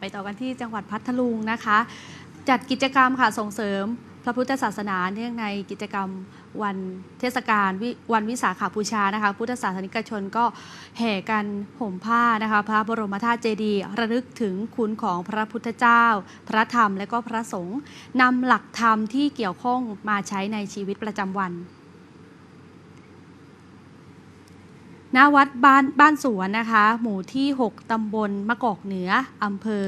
ไปต่อกันที่จังหวัดพัทลุงนะคะ จัดกิจกรรมค่ะส่งเสริมพระพุทธศาสนาเนื่องในกิจกรรมวันเทศกาลววันวิสาขาบูชานะคะ พุทธศาสนิกชนก็แห่กันห่มผ้านะคะ พระบรมธาตุเจดีย์ระลึกถึงคุณของพระพุทธเจ้า พระธรรมและก็พระสงฆ์นำหลักธรรมที่เกี่ยวข้องมาใช้ในชีวิตประจำวัน ณวัดบ้านบ้านสวนนะคะ หมู่ที่ 6 ตำบลมะกอกเหนืออำเภอ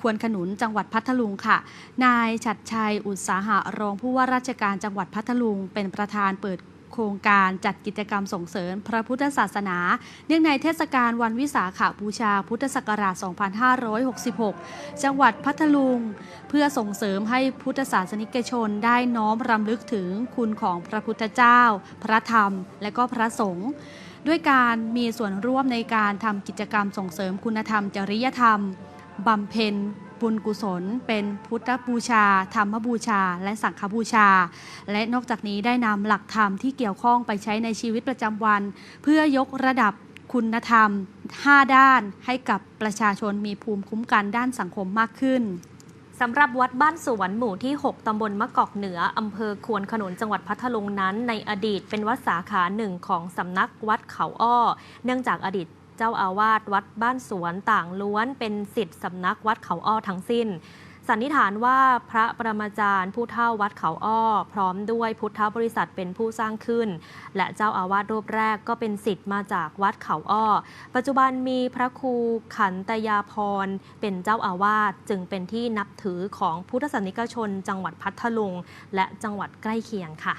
ควนขนุนจังหวัดพัทลุงค่ะ นายชัดชัยอุตสาหะรองผู้ว่าราชการจังหวัดพัทลุง เป็นประธานเปิดโครงการจัดกิจกรรมส่งเสริมพระพุทธศาสนา เนื่องในเทศกาลวันวิสาขบูชาพุทธศักราช 2566 จังหวัดพัทลุง เพื่อส่งเสริมให้พุทธศาสนิกชนได้น้อมรำลึกถึงคุณของพระพุทธเจ้า พระธรรม และก็พระสงฆ์ ด้วยการมีส่วนร่วมในการทำกิจกรรมส่งเสริมคุณธรรม จริยธรรมบำเพ็ญบุญกุศล เป็นพุทธบูชา ธรรมบูชา และสังฆบูชา และนอกจากนี้ได้นำหลักธรรมที่เกี่ยวข้องไปใช้ในชีวิตประจำวัน เพื่อยกระดับคุณธรรม 5 ด้านให้กับประชาชนมีภูมิคุ้มกันด้านสังคมมากขึ้น สำหรับวัดบ้านสวนหมู่ที่ 6 ตำบลมะกอกเหนือ อำเภอควนขนุนจังหวัดพัทลุงนั้น ในอดีตเป็นวัดสาขาหนึ่งของสำนักวัดเขาอ้อ เนื่องจากอดีตเจ้าอาวาสวัดบ้านสวนต่างล้วนเป็นสิทธิ์สำนักวัดเขาอ้อทั้งสิ้น สันนิษฐานว่าพระประมาจารย์ผู้เท่าวัดเขาอ้อ พร้อมด้วยพุทธบริษัทเป็นผู้สร้างขึ้น และเจ้าอาวาสรูปแรกก็เป็นสิทธิ์มาจากวัดเขาอ้อ ปัจจุบันมีพระครูขันตยาพรเป็นเจ้าอาวาสจึงเป็นที่นับถือของพุทธศาสนิกชน จังหวัดพัทลุง และจังหวัดใกล้เคียงค่ะ